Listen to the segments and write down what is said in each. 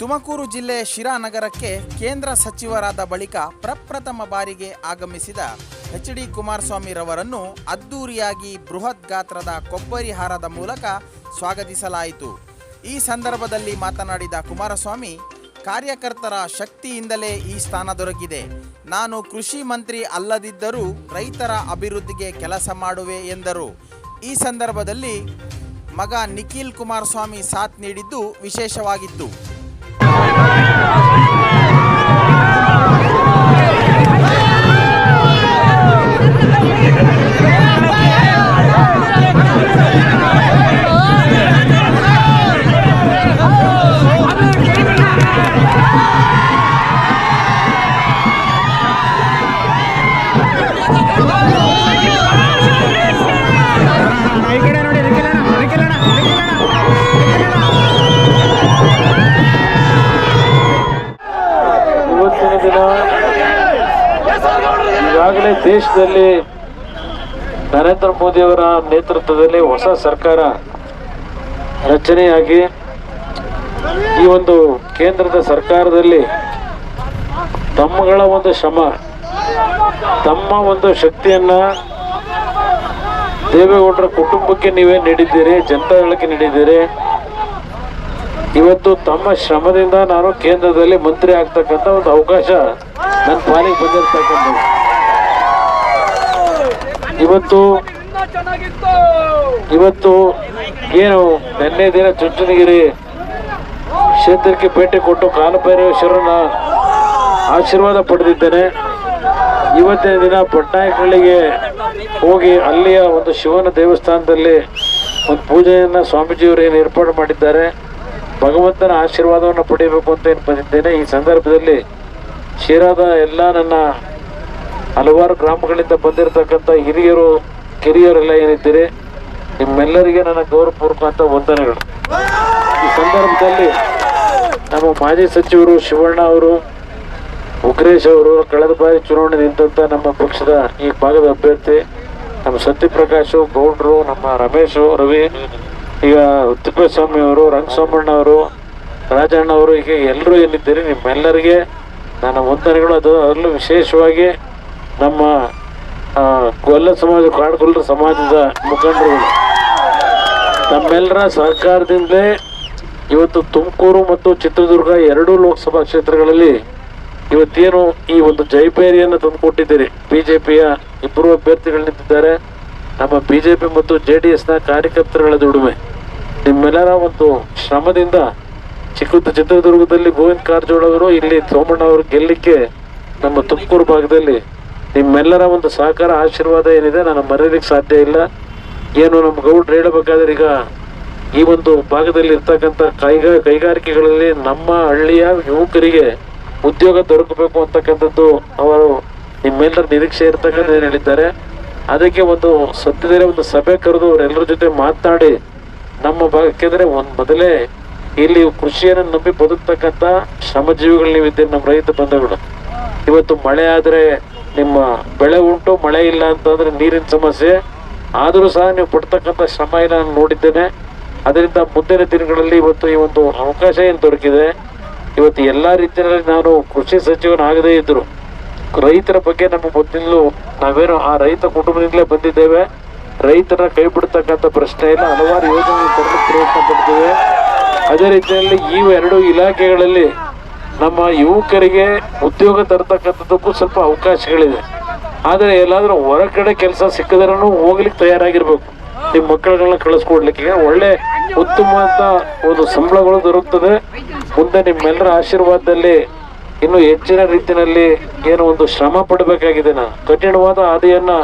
ತುಮಕೂರು ಜಿಲ್ಲೆ ಶಿರಾ ನಗರಕ್ಕೆ ಕೇಂದ್ರ ಸಚಿವರಾದ ಬಳಿಕ ಪ್ರಪ್ರಥಮ ಬಾರಿಗೆ ಆಗಮಿಸಿದ ಎಚ್ ಡಿ ಕುಮಾರಸ್ವಾಮಿ ರವರನ್ನು ಅದ್ದೂರಿಯಾಗಿ ಬೃಹತ್ ಗಾತ್ರದ ಕೊಬ್ಬರಿ ಹಾರದ ಮೂಲಕ ಸ್ವಾಗತಿಸಲಾಯಿತು. ಈ ಸಂದರ್ಭದಲ್ಲಿ ಮಾತನಾಡಿದ ಕುಮಾರಸ್ವಾಮಿ, ಕಾರ್ಯಕರ್ತರ ಶಕ್ತಿಯಿಂದಲೇ ಈ ಸ್ಥಾನ ದೊರಕಿದೆ. ನಾನು ಕೃಷಿ ಮಂತ್ರಿ ಅಲ್ಲದಿದ್ದರೂ ರೈತರ ಅಭಿವೃದ್ಧಿಗೆ ಕೆಲಸ ಮಾಡುವೆ ಎಂದರು. ಈ ಸಂದರ್ಭದಲ್ಲಿ ಮಗ ನಿಖಿಲ್ ಕುಮಾರಸ್ವಾಮಿ ಸಾಥ್ ನೀಡಿದ್ದು ವಿಶೇಷವಾಗಿತ್ತು. Thank you. ದೇಶದಲ್ಲಿ ನರೇಂದ್ರ ಮೋದಿಯವರ ನೇತೃತ್ವದಲ್ಲಿ ಹೊಸ ಸರ್ಕಾರ ರಚನೆಯಾಗಿ ಈ ಒಂದು ಕೇಂದ್ರದ ಸರ್ಕಾರದಲ್ಲಿ ತಮ್ಮಗಳ ಒಂದು ಶ್ರಮ, ತಮ್ಮ ಒಂದು ಶಕ್ತಿಯನ್ನ ದೇವೇಗೌಡರ ಕುಟುಂಬಕ್ಕೆ ನೀವೇ ನೀಡಿದ್ದೀರಿ, ಜನತಾದಳಕ್ಕೆ ನೀಡಿದ್ದೀರಿ. ಇವತ್ತು ತಮ್ಮ ಶ್ರಮದಿಂದ ನಾನು ಕೇಂದ್ರದಲ್ಲಿ ಮಂತ್ರಿ ಆಗ್ತಕ್ಕಂಥ ಒಂದು ಅವಕಾಶ ನನ್ನ ಪಾಲಿಗೆ ಬಂದಿರ್ತಕ್ಕಂಥದ್ದು. ಇವತ್ತು ಇವತ್ತು ಏನು ನೆನ್ನೆ ದಿನ ಚುಂಚನಗಿರಿ ಕ್ಷೇತ್ರಕ್ಕೆ ಭೇಟಿ ಕೊಟ್ಟು ಕಾಲಭೈರವೇಶ್ವರನ ಆಶೀರ್ವಾದ ಪಡೆದಿದ್ದೇನೆ. ಇವತ್ತಿನ ದಿನ ಪಟ್ನಾಯಕಗಳಿಗೆ ಹೋಗಿ ಅಲ್ಲಿಯ ಒಂದು ಶಿವನ ದೇವಸ್ಥಾನದಲ್ಲಿ ಒಂದು ಪೂಜೆಯನ್ನು ಸ್ವಾಮೀಜಿಯವರು ಏನು ಏರ್ಪಾಡು ಮಾಡಿದ್ದಾರೆ. ಭಗವಂತನ ಆಶೀರ್ವಾದವನ್ನು ಪಡೆಯಬೇಕು ಅಂತ ಏನು ಬಂದಿದ್ದೇನೆ. ಈ ಸಂದರ್ಭದಲ್ಲಿ ಶಿರಾದ ಎಲ್ಲ ನನ್ನ ಹಲವಾರು ಗ್ರಾಮಗಳಿಂದ ಬಂದಿರತಕ್ಕಂಥ ಹಿರಿಯರು, ಕಿರಿಯರೆಲ್ಲ ಏನಿದ್ದೀರಿ? ನಿಮ್ಮೆಲ್ಲರಿಗೆ ನನ್ನ ಅಂತ ವಂದನೆಗಳು. ಈ ಸಂದರ್ಭದಲ್ಲಿ ನಮ್ಮ ಮಾಜಿ ಸಚಿವರು ಶಿವಣ್ಣ ಅವರು, ಉಗ್ರೇಶ್ ಅವರು ಕಳೆದ ಬಾರಿ ಚುನಾವಣೆ ನಿಂತಂತ ನಮ್ಮ ಪಕ್ಷದ ಈ ಭಾಗದ ಅಭ್ಯರ್ಥಿ, ನಮ್ಮ ಸತ್ಯಪ್ರಕಾಶ್ ಗೌಡ್ರು, ನಮ್ಮ ರಮೇಶ್ ರವಿ, ಈಗ ತಿಪ್ಪೇಸ್ವಾಮಿ ಅವರು ರಂಗಸ್ವಾಮಣ್ಣ ಅವರು, ರಾಜಣ್ಣ ಅವರು, ಹೀಗೆ ಎಲ್ಲರೂ ಏನಿದ್ದೀರಿ? ನಿಮ್ಮೆಲ್ಲರಿಗೆ ನನ್ನ ವಂದನೆಗಳು. ಅದು ಅದರಲ್ಲೂ ವಿಶೇಷವಾಗಿ ನಮ್ಮ ಗೊಲ್ಲ ಸಮಾಜ ಕಾಡ್ಗೊಲ್ಲರ ಸಮಾಜದ ಮುಖಂಡರುಗಳು. ತಮ್ಮೆಲ್ಲರ ಸಹಕಾರದಿಂದಲೇ ಇವತ್ತು ತುಮಕೂರು ಮತ್ತು ಚಿತ್ರದುರ್ಗ ಎರಡೂ ಲೋಕಸಭಾ ಕ್ಷೇತ್ರಗಳಲ್ಲಿ ಇವತ್ತೇನು ಈ ಒಂದು ಜೈಪೇರಿಯನ್ನು ತಂದುಕೊಟ್ಟಿದ್ದೀರಿ. ಬಿಜೆಪಿಯ ಇಬ್ಬರು ಅಭ್ಯರ್ಥಿಗಳು ನಿಂತಿದ್ದಾರೆ. ನಮ್ಮ ಬಿಜೆಪಿ ಮತ್ತು ಜೆ ಡಿ ಎಸ್ನ ಕಾರ್ಯಕರ್ತರುಗಳ ದುಡಿಮೆ ನಿಮ್ಮೆಲ್ಲರ ಒಂದು ಶ್ರಮದಿಂದ ಚಿಕ್ಕ ಚಿತ್ರದುರ್ಗದಲ್ಲಿ ಗೋವಿಂದ ಕಾರಜೋಳ ಅವರು, ಇಲ್ಲಿ ಸೋಮಣ್ಣ ಅವರು ಗೆಲ್ಲಿಕ್ಕೆ ನಮ್ಮ ತುಮಕೂರು ಭಾಗದಲ್ಲಿ ನಿಮ್ಮೆಲ್ಲರ ಒಂದು ಸಹಕಾರ, ಆಶೀರ್ವಾದ ಏನಿದೆ, ನಾನು ಮರೆಯಲಿಕ್ಕೆ ಸಾಧ್ಯ ಇಲ್ಲ. ಏನು ನಮ್ಮ ಗೌಡ್ರು ಹೇಳಬೇಕಾದ್ರೆ ಈಗ ಈ ಒಂದು ಭಾಗದಲ್ಲಿ ಇರ್ತಕ್ಕಂಥ ಕೈಗಾ, ಕೈಗಾರಿಕೆಗಳಲ್ಲಿ ನಮ್ಮ ಹಳ್ಳಿಯ ಯುವಕರಿಗೆ ಉದ್ಯೋಗ ದೊರಕಬೇಕು ಅಂತಕ್ಕಂಥದ್ದು ಅವರು ನಿಮ್ಮೆಲ್ಲರ ನಿರೀಕ್ಷೆ ಇರ್ತಕ್ಕಂಥ ಹೇಳಿದ್ದಾರೆ. ಅದಕ್ಕೆ ಒಂದು ಸದ್ಯದಲ್ಲೇ ಒಂದು ಸಭೆ ಕರೆದು ಅವರೆಲ್ಲರ ಜೊತೆ ಮಾತನಾಡಿ ನಮ್ಮ ಭಾಗಕ್ಕೆ ಒಂದು ಒಂದ್ ಮೊದಲೇ ಇಲ್ಲಿ ಕೃಷಿಯನ್ನು ನಂಬಿ ಬದುಕ್ತಕ್ಕಂಥ ಶ್ರಮಜೀವಿಗಳು ನೀವಿದ್ದೀರಿ ನಮ್ಮ ರೈತ ಬಂಧುಗಳು. ಇವತ್ತು ಮಳೆ ಆದ್ರೆ ನಿಮ್ಮ ಬೆಳೆ ಉಂಟು, ಮಳೆ ಇಲ್ಲ ಅಂತಂದ್ರೆ ನೀರಿನ ಸಮಸ್ಯೆ. ಆದರೂ ಸಹ ನೀವು ಪಡ್ತಕ್ಕಂಥ ಶ್ರಮ ನಾನು ನೋಡಿದ್ದೇನೆ. ಅದರಿಂದ ಮುಂದಿನ ದಿನಗಳಲ್ಲಿ ಇವತ್ತು ಈ ಒಂದು ಅವಕಾಶ ಏನು ದೊರಕಿದೆ? ಇವತ್ತು ಎಲ್ಲ ರೀತಿಯಲ್ಲಿ ನಾನು ಕೃಷಿ ಸಚಿವನಾಗದೇ ಇದ್ದರು, ರೈತರ ಬಗ್ಗೆ ನಮ್ಮ ಮೊದಲು ನಾವೇನು ಆ ರೈತ ಕುಟುಂಬದಿಂದಲೇ ಬಂದಿದ್ದೇವೆ. ರೈತರ ಕೈ ಬಿಡ್ತಕ್ಕಂಥ ಪ್ರಶ್ನೆಯನ್ನು ಹಲವಾರು ಯೋಜನೆಗಳು ತರಲು ಪ್ರಯತ್ನ ಪಡ್ತೇವೆ. ಅದೇ ರೀತಿಯಲ್ಲಿ ಈ ಎರಡು ಇಲಾಖೆಗಳಲ್ಲಿ ನಮ್ಮ ಯುವಕರಿಗೆ ಉದ್ಯೋಗ ತರತಕ್ಕಂಥದ್ದಕ್ಕೂ ಸ್ವಲ್ಪ ಅವಕಾಶಗಳಿದೆ. ಆದರೆ ಎಲ್ಲಾದರೂ ಹೊರಗಡೆ ಕೆಲಸ ಸಿಕ್ಕಿದ್ರೂ ಹೋಗ್ಲಿಕ್ಕೆ ತಯಾರಾಗಿರ್ಬೇಕು. ನಿಮ್ಮ ಮಕ್ಕಳುಗಳನ್ನ ಕಳಿಸ್ಕೊಡ್ಲಿಕ್ಕೆ ಒಳ್ಳೆ ಉತ್ತಮವಾದ ಒಂದು ಸಂಬಳಗಳು ದೊರಕುತ್ತದೆ ಮುಂದೆ ನಿಮ್ಮೆಲ್ಲರ ಆಶೀರ್ವಾದದಲ್ಲಿ ಇನ್ನು ಹೆಚ್ಚಿನ ರೀತಿಯಲ್ಲಿ ಏನು ಒಂದು ಶ್ರಮ ಪಡಬೇಕಾಗಿದೆ. ಕಠಿಣವಾದ ಹಾದಿಯನ್ನ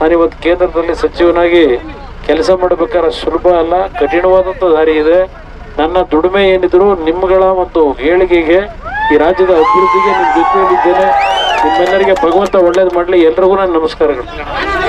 ನಾನಿವತ್ತು ಕೇಂದ್ರದಲ್ಲಿ ಸಚಿವನಾಗಿ ಕೆಲಸ ಮಾಡಬೇಕಾದ್ರೆ ಸುಲಭ ಅಲ್ಲ, ಕಠಿಣವಾದಂಥ ದಾರಿ ಇದೆ. ನನ್ನ ದುಡಿಮೆ ಏನಿದ್ರು ನಿಮ್ಮಗಳ ಒಂದು ಏಳಿಗೆಗೆ ಈ ರಾಜ್ಯದ ಅಭಿವೃದ್ಧಿಗೆ ನಿಮ್ಮ ಜೊತೆಯಲ್ಲಿದ್ದೇನೆ. ನಿಮ್ಮೆಲ್ಲರಿಗೆ ಭಗವಂತ ಒಳ್ಳೇದು ಮಾಡಲಿ. ಎಲ್ರಿಗೂ ನಾನು ನಮಸ್ಕಾರಗಳು.